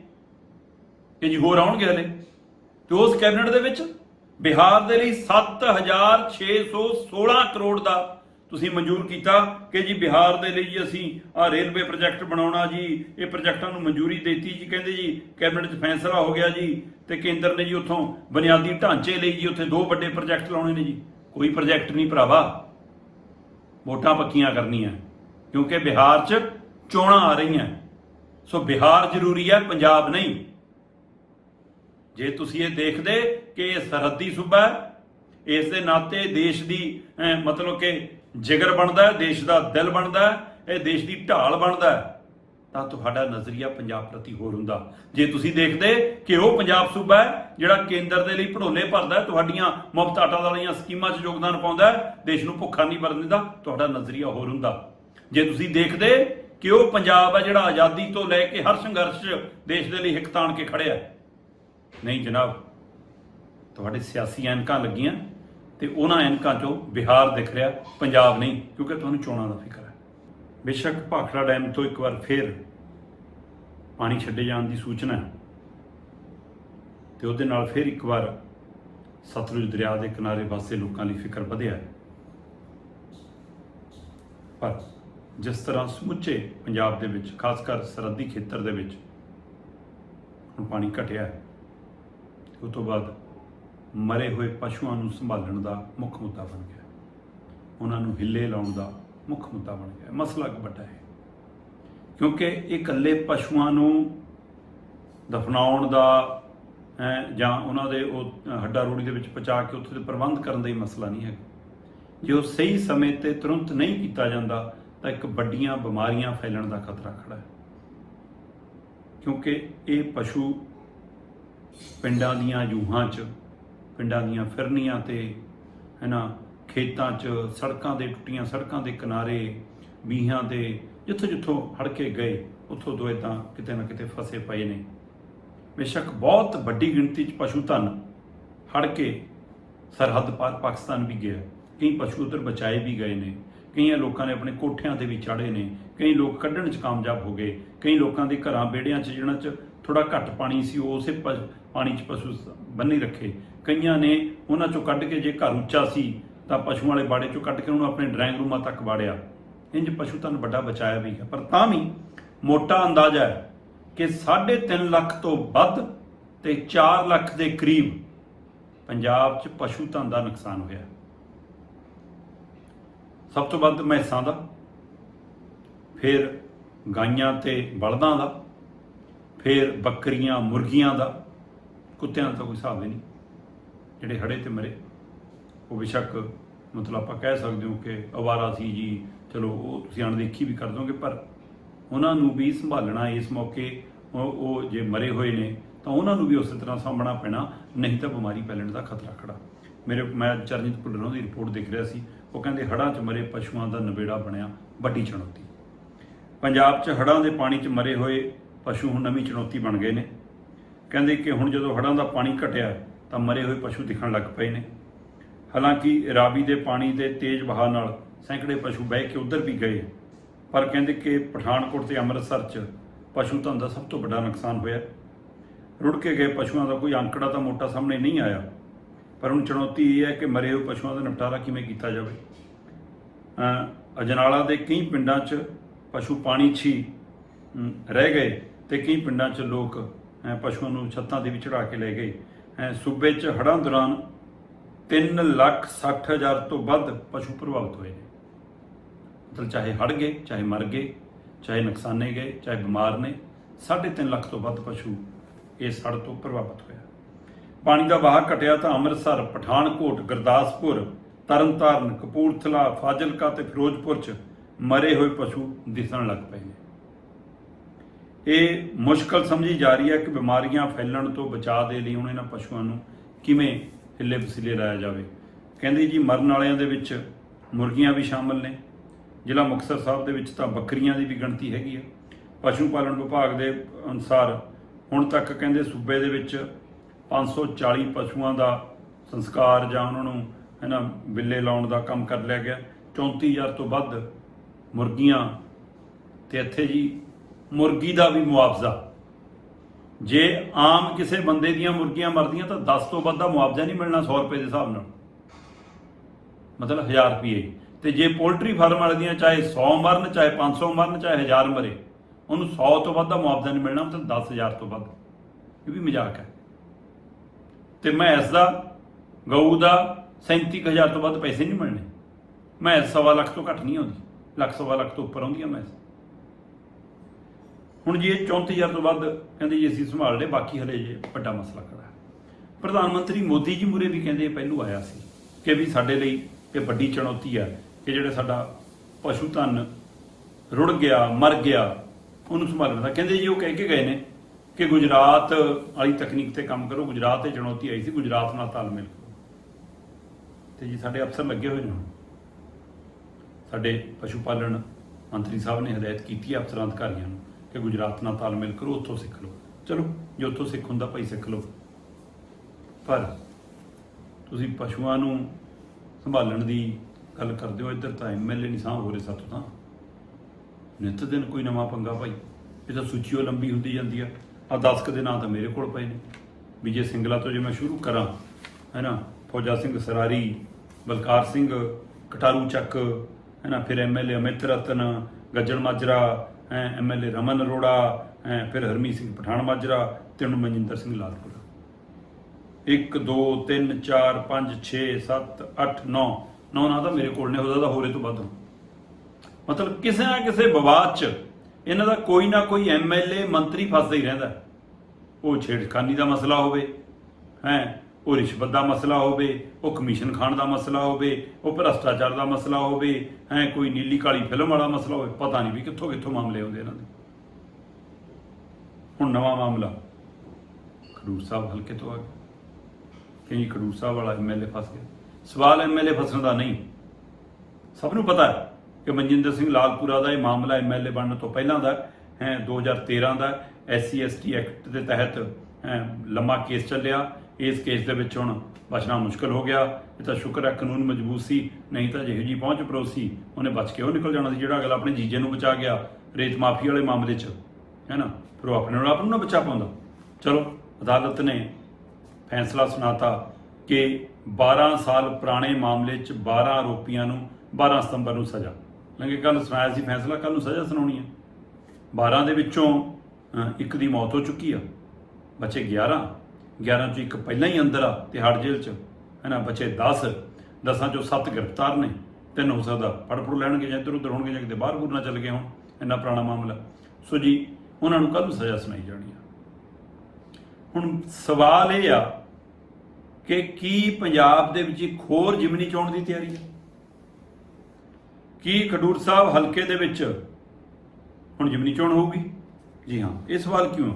ਕਿ ਜੀ, ਹੋਰ ਆਉਣਗੇ ਹਲੇ? ਤੇ ਉਸ ਕੈਬਨਿਟ ਦੇ ਵਿੱਚ ਬਿਹਾਰ ਦੇ ਲਈ 7616 ਕਰੋੜ ਦਾ ਤੁਸੀਂ ਮਨਜ਼ੂਰ ਕੀਤਾ ਕਿ ਜੀ ਬਿਹਾਰ ਦੇ ਲਈ ਜੀ ਅਸੀਂ ਆ ਰੇਲਵੇ ਪ੍ਰੋਜੈਕਟ ਬਣਾਉਣਾ ਜੀ, ਇਹ ਪ੍ਰੋਜੈਕਟਾਂ ਨੂੰ ਮਨਜ਼ੂਰੀ ਦਿੱਤੀ ਜੀ, ਕਹਿੰਦੇ ਜੀ, ਕੈਬਨਿਟ 'ਚ ਫੈਸਲਾ ਹੋ ਗਿਆ ਜੀ ਤੇ ਕੇਂਦਰ ਨੇ ਜੀ ਉੱਥੋਂ ਬੁਨਿਆਦੀ ਢਾਂਚੇ ਲਈ ਜੀ ਉੱਥੇ ਦੋ ਵੱਡੇ ਪ੍ਰੋਜੈਕਟ ਲਾਉਣੇ ਨੇ ਜੀ। ਕੋਈ ਪ੍ਰੋਜੈਕਟ ਨਹੀਂ ਭਰਾਵਾ, ਵੋਟਾਂ ਪੱਕੀਆਂ ਕਰਨੀਆਂ, ਕਿਉਂਕਿ ਬਿਹਾਰ 'ਚ ਚੋਣਾਂ ਆ ਰਹੀਆਂ। ਸੋ ਬਿਹਾਰ ਜ਼ਰੂਰੀ ਹੈ, ਪੰਜਾਬ ਨਹੀਂ। ਜੇ ਤੁਸੀਂ ਇਹ ਦੇਖਦੇ ਕਿ ਇਹ ਸਰਹੱਦੀ ਸੂਬਾ ਹੈ, ਇਸ ਦੇ ਨਾਤੇ ਦੇਸ਼ ਦੀ ਮਤਲਬ ਕਿ ਜਿਗਰ ਬਣਦਾ ਹੈ, ਦੇਸ਼ ਦਾ ਦਿਲ ਬਣਦਾ ਹੈ, ਇਹ ਦੇਸ਼ ਦੀ ਢਾਲ ਬਣਦਾ ਹੈ, ਤਾਂ ਤੁਹਾਡਾ ਨਜ਼ਰੀਆ ਪੰਜਾਬ ਪ੍ਰਤੀ ਹੋਰ ਹੁੰਦਾ। ਜੇ ਤੁਸੀਂ ਦੇਖਦੇ ਕਿ ਉਹ ਪੰਜਾਬ ਸੂਬਾ ਹੈ, ਜਿਹੜਾ ਕੇਂਦਰ ਦੇ ਲਈ ਭੜੋਲੇ ਭਰਦਾ ਤੁਹਾਡੀਆਂ ਮੁਫਤ ਆਟਾ ਵਾਲੀਆਂ ਸਕੀਮਾਂ 'ਚ ਯੋਗਦਾਨ ਪਾਉਂਦਾ ਦੇਸ਼ ਨੂੰ ਭੁੱਖਾ ਨਹੀਂ ਮਰਨ ਦਿੰਦਾ, ਤੁਹਾਡਾ ਨਜ਼ਰੀਆ ਹੋਰ ਹੁੰਦਾ। ਜੇ ਤੁਸੀਂ ਦੇਖਦੇ ਕਿ ਉਹ ਪੰਜਾਬ ਹੈ, ਜਿਹੜਾ ਆਜ਼ਾਦੀ ਤੋਂ ਲੈ ਕੇ ਹਰ ਸੰਘਰਸ਼ 'ਚ ਦੇਸ਼ ਦੇ ਲਈ ਹਿੱਕ ਤਾਣ ਕੇ ਖੜਿਆ ਨਹੀਂ ਜਨਾਬ, ਤੁਹਾਡੇ ਸਿਆਸੀ ਐਨਕਾਂ ਲੱਗੀਆਂ। ਤੇ ਉਹਨਾਂ ਐਨਕਾਂ 'ਚੋਂ ਬਿਹਾਰ ਦਿਖ ਰਿਹਾ, ਪੰਜਾਬ ਨਹੀਂ, ਕਿਉਂਕਿ ਤੁਹਾਨੂੰ ਚੋਣਾਂ ਦਾ ਫਿਕਰ ਹੈ। ਬੇਸ਼ੱਕ ਭਾਖੜਾ ਡੈਮ ਤੋਂ ਇੱਕ ਵਾਰ ਫੇਰ ਪਾਣੀ ਛੱਡੇ ਜਾਣ ਦੀ ਸੂਚਨਾ ਹੈ। ਤੇ ਉਹਦੇ ਨਾਲ ਫਿਰ ਇੱਕ ਵਾਰ ਸਤਲੁਜ ਦਰਿਆ ਦੇ ਕਿਨਾਰੇ ਵਾਸਤੇ ਲੋਕਾਂ ਲਈ ਫਿਕਰ ਵਧਿਆ ਹੈ। ਪਰ ਜਿਸ ਤਰ੍ਹਾਂ ਸਮੁੱਚੇ ਪੰਜਾਬ ਦੇ ਵਿੱਚ, ਖਾਸ ਕਰ ਸਰਹੱਦੀ ਖੇਤਰ ਦੇ ਵਿੱਚ ਹੁਣ ਪਾਣੀ ਘਟਿਆ ਹੈ, ਉਹ ਤੋਂ ਬਾਅਦ ਮਰੇ ਹੋਏ ਪਸ਼ੂਆਂ ਨੂੰ ਸੰਭਾਲਣ ਦਾ ਮੁੱਖ ਮੁੱਦਾ ਬਣ ਗਿਆ। ਉਹਨਾਂ ਨੂੰ ਹਿੱਲੇ ਲਾਉਣ ਦਾ ਮੁੱਖ ਮੁੱਦਾ ਬਣ ਗਿਆ। ਮਸਲਾ ਇੱਕ ਵੱਡਾ ਹੈ। ਕਿਉਂਕਿ ਇਹ ਇਕੱਲੇ ਪਸ਼ੂਆਂ ਨੂੰ ਦਫਨਾਉਣ ਦਾ ਜਾਂ ਉਹਨਾਂ ਦੇ ਉਹ, ਹੱਡਾ ਰੋੜੀ ਦੇ ਵਿੱਚ ਪਹੁੰਚਾ ਕੇ ਉੱਥੇ ਦੇ ਪ੍ਰਬੰਧ ਕਰਨ ਦਾ ਹੀ ਮਸਲਾ ਨਹੀਂ ਹੈ। ਜੇ ਉਹ ਸਹੀ ਸਮੇਂ ਤੇ ਤੁਰੰਤ ਨਹੀਂ ਕੀਤਾ ਜਾਂਦਾ, ਤਾਂ ਇੱਕ ਵੱਡੀਆਂ ਬਿਮਾਰੀਆਂ ਫੈਲਣ ਦਾ ਖਤਰਾ ਖੜਾ ਹੈ। ਕਿਉਂਕਿ ਇਹ ਪਸ਼ੂ ਪਿੰਡਾਂ ਦੀਆਂ ਜੂਹਾਂ 'ਚ ਪਿੰਡਾਂ ਦੀਆਂ ਫਿਰਨੀਆਂ ਤੇ, ਹੈਨਾ, ਖੇਤਾਂ 'ਚ ਸੜਕਾਂ ਦੇ ਟੁੱਟੀਆਂ, ਸੜਕਾਂ ਦੇ ਕਿਨਾਰੇ ਬੀਹਾਂ ਦੇ ਜਿੱਥੋਂ ਜਿੱਥੋਂ ਹੜ ਕੇ ਗਏ, ਉੱਥੋਂ ਤੋਂ ਤਾਂ ਕਿਤੇ ਨਾ ਕਿਤੇ ਫਸੇ ਪਏ ਨੇ। ਬੇਸ਼ੱਕ ਬਹੁਤ ਵੱਡੀ ਗਿਣਤੀ 'ਚ ਪਸ਼ੂ ਧਨ ਹੜ ਕੇ ਸਰਹੱਦ ਪਾਰ ਪਾਕਿਸਤਾਨ ਵੀ ਗਿਆ। ਕਈ ਪਸ਼ੂ ਉਧਰ ਬਚਾਏ ਵੀ ਗਏ ਨੇ। ਕਈਆਂ ਲੋਕਾਂ ਨੇ ਆਪਣੇ ਕੋਠਿਆਂ ਤੇ ਵੀ ਚਾੜੇ ਨੇ। ਕਈ ਲੋਕ ਕੱਢਣ 'ਚ ਕਾਮਯਾਬ ਹੋ ਗਏ। ਕਈ ਲੋਕਾਂ ਦੇ ਘਰਾਂ, ਬੇੜਿਆਂ 'ਚ ਜਿਹਨਾਂ 'ਚ ਥੋੜਾ ਘੱਟ ਪਾਣੀ ਸੀ, ਉਹ ਉਸੇ ਪ- ਪਾਣੀ 'ਚ ਪਸ਼ੂ ਸ- ਬੰਨੀ ਰੱਖੇ। ਕਈਆਂ ਨੇ ਉਹਨਾਂ 'ਚੋਂ ਕੱਢ ਕੇ ਜੇ ਘਰ ਉੱਚਾ ਸੀ ਤਾਂ ਪਸ਼ੂਆਂ ਵਾਲੇ ਬਾੜੇ 'ਚੋਂ ਕੱਢ ਕੇ ਉਹਨੂੰ ਆਪਣੇ ਡਰਾਇੰਗ ਰੂਮਾਂ ਤੱਕ ਵਾੜਿਆ। ਇੰਜ ਪਸ਼ੂ ਧਨ ਵੱਡਾ ਬਚਾਇਆ ਵੀ ਹੈ। ਪਰ ਤਾਂ ਵੀ ਮੋਟਾ ਅੰਦਾਜ਼ਾ ਹੈ ਕਿ 3.5 ਲੱਖ ਤੋਂ ਵੱਧ ਤੇ 4 ਲੱਖ ਦੇ ਕਰੀਬ ਪੰਜਾਬ 'ਚ ਪਸ਼ੂ ਧਨ ਦਾ ਨੁਕਸਾਨ ਹੋਇਆ। ਸਭ ਤੋਂ ਵੱਧ ਮੈਸਾਂ ਦਾ, ਫਿਰ ਗਾਈਆਂ ਤੇ ਬਲਦਾਂ ਦਾ, ਫਿਰ ਬੱਕਰੀਆਂ, ਮੁਰਗੀਆਂ ਦਾ, ਕੁੱਤਿਆਂ ਦਾ ਤਾਂ ਕੋਈ ਹਿਸਾਬ ਹੀ ਨਹੀਂ। ਜਿਹੜੇ ਹੜੇ ਤੇ ਮਰੇ, ਉਹ ਬੇਸ਼ੱਕ ਮਤਲਬ ਆਪਾਂ ਕਹਿ ਸਕਦੇ ਹਾਂ ਕਿ ਅਵਾਰਾ ਸੀ ਜੀ, ਚਲੋ ਉਹ ਤੁਸੀਂ ਅਣਦੇਖੀ ਵੀ ਕਰ ਦੋਗੇ, ਪਰ ਉਹਨਾਂ ਨੂੰ ਵੀ ਸੰਭਾਲਣਾ ਇਸ ਮੌਕੇ, ਉਹ ਉਹ ਜੇ ਮਰੇ ਹੋਏ ਨੇ, ਤਾਂ ਉਹਨਾਂ ਨੂੰ ਵੀ ਉਸੇ ਤਰ੍ਹਾਂ ਸਾਂਭਣਾ ਪੈਣਾ, ਨਹੀਂ ਤਾਂ ਬਿਮਾਰੀ ਫੈਲਣ ਦਾ ਖਤਰਾ ਖੜਾ। ਮੇਰੇ, ਮੈਂ ਚਰਨਜੀਤ ਭੁੱਲਰੋਂ ਦੀ ਰਿਪੋਰਟ ਦੇਖ ਰਿਹਾ ਸੀ, ਉਹ ਕਹਿੰਦੇ ਹੜ੍ਹਾਂ 'ਚ ਮਰੇ ਪਸ਼ੂਆਂ ਦਾ ਨਵੇੜਾ ਬਣਿਆ, ਵੱਡੀ ਚੁਣੌਤੀ। ਪੰਜਾਬ 'ਚ ਹੜ੍ਹਾਂ ਦੇ ਪਾਣੀ 'ਚ ਮਰੇ ਹੋਏ ਪਸ਼ੂ ਹੁਣ ਨਵੀਂ ਚੁਣੌਤੀ ਬਣ ਗਏ ਨੇ। ਕਹਿੰਦੇ ਕਿ ਹੁਣ ਜਦੋਂ ਹੜ੍ਹਾਂ ਦਾ ਪਾਣੀ ਘਟਿਆ ਤਾਂ ਮਰੇ ਹੋਏ ਪਸ਼ੂ ਦਿਖਣ ਲੱਗ ਪਏ ਨੇ। ਹਾਲਾਂਕਿ ਰਾਵੀ ਦੇ ਪਾਣੀ ਦੇ ਤੇਜ਼ ਵਹਾਅ ਨਾਲ ਸੈਂਕੜੇ ਪਸ਼ੂ ਬਹਿ ਕੇ ਉਧਰ ਵੀ ਗਏ। ਪਰ ਕਹਿੰਦੇ ਕਿ ਪਠਾਨਕੋਟ ਤੇ ਅੰਮ੍ਰਿਤਸਰ 'ਚ ਪਸ਼ੂ ਧਨ ਦਾ ਸਭ ਤੋਂ ਵੱਡਾ ਨੁਕਸਾਨ ਹੋਇਆ। ਰੁੜ ਕੇ ਗਏ ਪਸ਼ੂਆਂ ਦਾ ਕੋਈ ਅੰਕੜਾ ਤਾਂ ਮੋਟਾ ਸਾਹਮਣੇ ਨਹੀਂ ਆਇਆ। ਪਰ ਹੁਣ ਚੁਣੌਤੀ ਇਹ ਹੈ ਕਿ ਮਰੇ ਹੋਏ ਪਸ਼ੂਆਂ ਦਾ ਨਿਪਟਾਰਾ ਕਿਵੇਂ ਕੀਤਾ ਜਾਵੇ। ਅਜਨਾਲਾ ਦੇ ਕਈ ਪਿੰਡਾਂ 'ਚ ਪਸ਼ੂ ਪਾਣੀ 'ਚ ਹੀ ਰਹਿ ਗਏ ਤੇ ਕਈ ਪਿੰਡਾਂ 'ਚ ਲੋਕ ਪਸ਼ੂਆਂ ਨੂੰ ਛੱਤਾਂ ਦੇ ਵਿੱਚ ਚੜਾ ਕੇ ਲੈ ਗਏ। ਸੂਬੇ 'ਚ ਹੜ੍ਹਾਂ ਦੌਰਾਨ 3 ਲੱਖ 60 ਹਜ਼ਾਰ ਤੋਂ ਵੱਧ ਪਸ਼ੂ ਪ੍ਰਭਾਵਿਤ ਹੋਏ ਨੇ। ਮਤਲਬ ਚਾਹੇ ਹੜ ਗਏ, ਚਾਹੇ ਮਰ ਗਏ, ਚਾਹੇ ਨੁਕਸਾਨੇ ਗਏ, ਚਾਹੇ ਬਿਮਾਰ ਨੇ 3.5 ਲੱਖ ਤੋਂ ਵੱਧ ਪਸ਼ੂ ਇਸ ਹੜ੍ਹ ਤੋਂ ਪ੍ਰਭਾਵਿਤ ਹੋਇਆ ਪਾਣੀ ਦਾ ਵਹਾਅ ਘਟਿਆ ਤਾਂ ਅੰਮ੍ਰਿਤਸਰ, ਪਠਾਨਕੋਟ, ਗੁਰਦਾਸਪੁਰ, ਤਰਨਤਾਰਨ, ਕਪੂਰਥਲਾ, ਫਾਜ਼ਿਲਕਾ ਤੇ ਫਿਰੋਜ਼ਪੁਰ 'ਚ ਮਰੇ ਹੋਏ ਪਸ਼ੂ ਦਿਸਣ ਲੱਗ ਪਏ ਨੇ। ਇਹ ਮੁਸ਼ਕਲ ਸਮਝੀ ਜਾ ਰਹੀ ਹੈ ਕਿ ਬਿਮਾਰੀਆਂ ਫੈਲਣ ਤੋਂ ਬਚਾਅ ਦੇ ਲਈ ਹੁਣ ਇਹਨਾਂ ਪਸ਼ੂਆਂ ਨੂੰ ਕਿਵੇਂ ਹਿੱਲੇ ਵਸੀਲੇ ਲਾਇਆ ਜਾਵੇ। ਕਹਿੰਦੇ ਜੀ, ਮਰਨ ਵਾਲਿਆਂ ਦੇ ਵਿੱਚ ਮੁਰਗੀਆਂ ਵੀ ਸ਼ਾਮਲ ਨੇ। ਜ਼ਿਲ੍ਹਾ ਮੁਕਤਸਰ ਸਾਹਿਬ ਦੇ ਵਿੱਚ ਤਾਂ ਬੱਕਰੀਆਂ ਦੀ ਵੀ ਗਿਣਤੀ ਹੈਗੀ ਹੈ ਪਸ਼ੂ ਪਾਲਣ ਵਿਭਾਗ ਦੇ ਅਨੁਸਾਰ ਹੁਣ ਤੱਕ ਕਹਿੰਦੇ ਸੂਬੇ ਦੇ ਵਿੱਚ 540 ਪਸ਼ੂਆਂ ਦਾ ਸੰਸਕਾਰ ਜਾਂ ਉਹਨਾਂ ਨੂੰ ਇਹਨਾਂ ਬਿੱਲੇ ਲਾਉਣ ਦਾ ਕੰਮ ਕਰ ਲਿਆ ਗਿਆ। 34000 ਤੋਂ ਵੱਧ ਮੁਰਗੀਆਂ ਤੇ ਇੱਥੇ ਜੀ ਮੁਰਗੀ ਦਾ ਵੀ ਮੁਆਵਜ਼ਾ। ਜੇ ਆਮ ਕਿਸੇ ਬੰਦੇ ਦੀਆਂ ਮੁਰਗੀਆਂ ਮਰਦੀਆਂ ਤਾਂ 10 ਤੋਂ ਵੱਧ ਦਾ ਮੁਆਵਜ਼ਾ ਨਹੀਂ ਮਿਲਣਾ 100 ਰੁਪਏ ਦੇ ਹਿਸਾਬ ਨਾਲ। ਮਤਲਬ 1000 ਰੁਪਏ। ਤੇ ਜੇ ਪੋਲਟਰੀ ਫਾਰਮ ਵਾਲੇ ਦੀਆਂ ਚਾਹੇ 100 ਮਰਨ, ਚਾਹੇ 500 ਮਰਨ, ਚਾਹੇ 1000 ਮਰੇ, ਉਹਨੂੰ 100 ਤੋਂ ਵੱਧ ਦਾ ਮੁਆਵਜ਼ਾ ਨਹੀਂ ਮਿਲਣਾ, ਮਤਲਬ 10000 ਤੋਂ ਵੱਧ। ਇਹ ਵੀ ਮਜ਼ਾਕ ਹੈ। ਤੇ ਮੈਂ ਇਸ ਦਾ, ਗਊ ਦਾ 37000 ਤੋਂ ਵੱਧ ਪੈਸੇ ਨਹੀਂ ਮਿਲਣੇ। ਮੈਂ ਸਵਾ ਲੱਖ ਤੋਂ ਘੱਟ ਨਹੀਂ ਆਉਂਦੀ। ਲੱਖ, ਸਵਾ ਲੱਖ ਤੋਂ ਉੱਪਰ ਆਉਂਦੀ ਆ ਮੈਂ ਹੁਣ ਜੀ ਇਹ 34000 ਤੋਂ ਵੱਧ ਕਹਿੰਦੇ ਜੀ ਅਸੀਂ ਸੰਭਾਲ ਲਏ, ਬਾਕੀ ਹਲੇ ਜੇ ਵੱਡਾ ਮਸਲਾ ਖੜਾ ਪ੍ਰਧਾਨ ਮੰਤਰੀ ਮੋਦੀ ਜੀ ਮੂਰੇ ਵੀ ਕਹਿੰਦੇ ਪਹਿਲੂ ਆਇਆ ਸੀ ਕਿ ਵੀ ਸਾਡੇ ਲਈ ਇਹ ਵੱਡੀ ਚੁਣੌਤੀ ਹੈ ਕਿ ਜਿਹੜਾ ਸਾਡਾ ਪਸ਼ੂ ਧਨ ਰੁੜ ਗਿਆ, ਮਰ ਗਿਆ, ਉਹਨੂੰ ਸੰਭਾਲਣ ਦਾ। ਕਹਿੰਦੇ ਜੀ ਉਹ ਕਹਿ ਕੇ ਗਏ ਨੇ ਕਿ ਗੁਜਰਾਤ ਵਾਲੀ ਤਕਨੀਕ ਤੇ ਕੰਮ ਕਰੋ, ਗੁਜਰਾਤ ਤੇ ਚੁਣੌਤੀ ਆਈ ਸੀ, ਗੁਜਰਾਤ ਨਾਲ ਤਾਲਮੇਲ ਕਰੋ। ਤੇ ਜੀ ਸਾਡੇ ਅਫਸਰ ਲੱਗੇ ਹੋਏ ਨੇ ਸਾਡੇ ਪਸ਼ੂ ਪਾਲਣ ਮੰਤਰੀ ਸਾਹਿਬ ਨੇ ਹਦਾਇਤ ਕੀਤੀ ਹੈ ਅਫਸਰਾਂ ਅਧਿਕਾਰੀਆਂ ਨੂੰ ਕਿ ਗੁਜਰਾਤ ਨਾਲ ਤਾਲਮੇਲ ਕਰੋ, ਉੱਥੋਂ ਸਿੱਖ ਲਓ। ਚਲੋ, ਜੇ ਉੱਥੋਂ ਸਿੱਖ ਹੁੰਦਾ ਭਾਈ ਸਿੱਖ ਲਓ। ਪਰ ਤੁਸੀਂ ਪਸ਼ੂਆਂ ਨੂੰ ਸੰਭਾਲਣ ਦੀ ਗੱਲ ਕਰਦੇ ਹੋ, ਇੱਧਰ ਤਾਂ ਐਮਐਲਏ ਨਹੀਂ ਸਾਂਭ ਹੋ ਰਹੇ ਸਾਥੋਂ ਤਾਂ। ਨਿੱਤ ਦਿਨ ਕੋਈ ਨਵਾਂ ਪੰਗਾ ਭਾਈ। ਇਹ ਤਾਂ ਸੂਚੀ ਉਹ ਲੰਬੀ ਹੁੰਦੀ ਜਾਂਦੀ ਆ। ਆ 10 ਕੁ ਦੇ ਨਾਂ ਤਾਂ ਮੇਰੇ ਕੋਲ ਪਏ ਨੇ। ਵਿਜੇ ਸਿੰਗਲਾ ਤੋਂ ਜੇ ਮੈਂ ਸ਼ੁਰੂ ਕਰਾਂ ਹੈ ਨਾ ਫੌਜਾ ਸਿੰਘ ਸਰਾਰੀ, ਬਲਕਾਰ ਸਿੰਘ ਕਟਾਰੂ ਚੱਕ ਹੈ ਨਾ ਫਿਰ ਐਮਐਲਏ ਅਮਿਤ ਰਤਨ, ਗੱਜਣ ਮਾਜਰਾ ਐਮਐਲਏ ਰਮਨ ਅਰੋੜਾ ਹੈ ਫਿਰ ਹਰਮੀਤ ਸਿੰਘ ਪਠਾਨ ਮਾਜਰਾ ਤੇ ਹੁਣ ਮਨਜਿੰਦਰ ਸਿੰਘ ਲਾਲਪੁਰਾ। 1 2 3 4 5 6 7 8 9 9 ਨਾ ਤਾਂ ਮੇਰੇ ਕੋਲ ਨੇ, ਉਹਦਾ ਤਾਂ ਹੋਰੇ ਤੋਂ ਵੱਧ ਮਤਲਬ ਕਿਸੇ ਨਾ ਕਿਸੇ ਵਿਵਾਦ 'ਚ ਇਹਨਾਂ ਦਾ ਕੋਈ ਨਾ ਕੋਈ ਐਮਐਲਏ ਮੰਤਰੀ ਫਸਦਾ ਹੀ ਰਹਿੰਦਾ। ਉਹ ਛੇੜਖਾਨੀ ਦਾ ਮਸਲਾ ਹੋਵੇ, ਹੈ। ਉਹ ਰਿਸ਼ਵਤ ਦਾ ਮਸਲਾ ਹੋਵੇ ਉਹ ਕਮਿਸ਼ਨ ਖਾਣ ਦਾ ਮਸਲਾ ਹੋਵੇ ਉਹ ਭ੍ਰਸ਼ਟਾਚਾਰ ਦਾ ਮਸਲਾ ਹੋਵੇ ਹੈ ਕੋਈ ਨੀਲੀ ਕਾਲੀ ਫਿਲਮ ਵਾਲਾ ਮਸਲਾ ਹੋਵੇ ਪਤਾ ਨਹੀਂ ਵੀ ਕਿੱਥੋਂ ਕਿੱਥੋਂ ਮਾਮਲੇ ਆਉਂਦੇ ਇਹਨਾਂ ਦੇ। ਹੁਣ ਨਵਾਂ ਮਾਮਲਾ ਖਡੂਰ ਸਾਹਿਬ ਹਲਕੇ ਤੋਂ ਆ ਗਿਆ ਕਿ ਖਡੂਰ ਸਾਹਿਬ ਵਾਲਾ ਐਮਐਲਏ ਫਸ ਗਿਆ। ਸਵਾਲ ਐਮਐਲਏ ਫਸਣ ਦਾ ਨਹੀਂ। ਸਭ ਨੂੰ ਪਤਾ ਹੈ ਕਿ ਮਨਜਿੰਦਰ ਸਿੰਘ ਲਾਲਪੁਰਾ ਦਾ ਇਹ ਮਾਮਲਾ ਐਮਐਲਏ ਬਣਨ ਤੋਂ ਪਹਿਲਾਂ ਦਾ ਹੈ 2013 ਦਾ ਐਸਸੀ ਐਸਟੀ ਐਕਟ ਦੇ ਤਹਿਤ ਹੈਂ, ਲੰਮਾ ਕੇਸ ਚੱਲਿਆ। ਇਸ ਕੇਸ ਦੇ ਵਿੱਚ ਹੁਣ ਬਚਣਾ ਮੁਸ਼ਕਲ ਹੋ ਗਿਆ। ਇਹ ਤਾਂ ਸ਼ੁਕਰ ਹੈ, ਕਾਨੂੰਨ ਮਜ਼ਬੂਤ ਸੀ, ਨਹੀਂ ਤਾਂ ਜਿਹੋ ਜੀ ਪਹੁੰਚ ਪਰੋਸੀ ਉਹਨੇ ਬਚ ਕੇ ਉਹ ਨਿਕਲ ਜਾਣਾ ਸੀ, ਜਿਹੜਾ ਅਗਲਾ ਆਪਣੇ ਜੀਜੇ ਨੂੰ ਬਚਾ ਗਿਆ, ਰੇਤ ਮਾਫੀ ਵਾਲੇ ਮਾਮਲੇ 'ਚ, ਹੈ ਨਾ? ਫਿਰ ਉਹ ਆਪਣੇ ਆਪ ਨੂੰ ਨਾ ਬਚਾ ਪਾਉਂਦਾ। ਚਲੋ, ਅਦਾਲਤ ਨੇ ਫੈਸਲਾ ਸੁਣਾਤਾ ਕਿ 12 ਸਾਲ ਪੁਰਾਣੇ ਮਾਮਲੇ 'ਚ 12 ਆਰੋਪੀਆਂ ਨੂੰ 12 ਸਤੰਬਰ ਨੂੰ ਸਜ਼ਾ। ਲੰਗੇ ਕੱਲ ਸੁਣਾਇਆ ਸੀ ਫੈਸਲਾ ਕੱਲ ਨੂੰ ਸਜ਼ਾ ਸੁਣਾਉਣੀ ਹੈ। 12 ਦੇ ਵਿੱਚੋਂ ਇੱਕ ਦੀ ਮੌਤ ਹੋ ਚੁੱਕੀ ਆ। ਬਚੇ 11 11 ਚੋਂ ਇੱਕ ਪਹਿਲਾਂ ਹੀ ਅੰਦਰ ਆ ਤਿਹਾੜ ਜੇਲ੍ਹ 'ਚ ਹੈ ਨਾ ਬਚੇ 10 10 ਚੋਂ 7 ਗ੍ਰਿਫਤਾਰ ਨੇ, ਤਿੰਨ ਹੋ ਸਕਦਾ ਫੜ ਫੜ ਲੈਣਗੇ ਜਾਂ ਇੱਧਰ ਉੱਧਰ ਹੋਣਗੇ ਜਾਂ ਕਿਤੇ ਬਾਹਰ ਬੂਰ ਨਾ ਚੱਲ ਗਏ ਹੋਣ, ਇੰਨਾ ਪੁਰਾਣਾ ਮਾਮਲਾ। ਸੋ ਜੀ, ਉਹਨਾਂ ਨੂੰ ਕੱਲ ਨੂੰ ਸਜ਼ਾ ਸੁਣਾਈ ਜਾਣੀ ਆ। ਹੁਣ ਸਵਾਲ ਇਹ ਆ ਕਿ ਕੀ ਪੰਜਾਬ ਦੇ ਵਿੱਚ ਇੱਕ ਹੋਰ ਜਿਮਨੀ ਚੋਣ ਦੀ ਤਿਆਰੀ ਹੈ? ਕੀ ਖਡੂਰ ਸਾਹਿਬ ਹਲਕੇ ਦੇ ਵਿੱਚ ਹੁਣ ਜਿਮਨੀ ਚੋਣ ਹੋਊਗੀ? ਜੀ ਹਾਂ, ਇਹ ਸਵਾਲ ਕਿਉਂ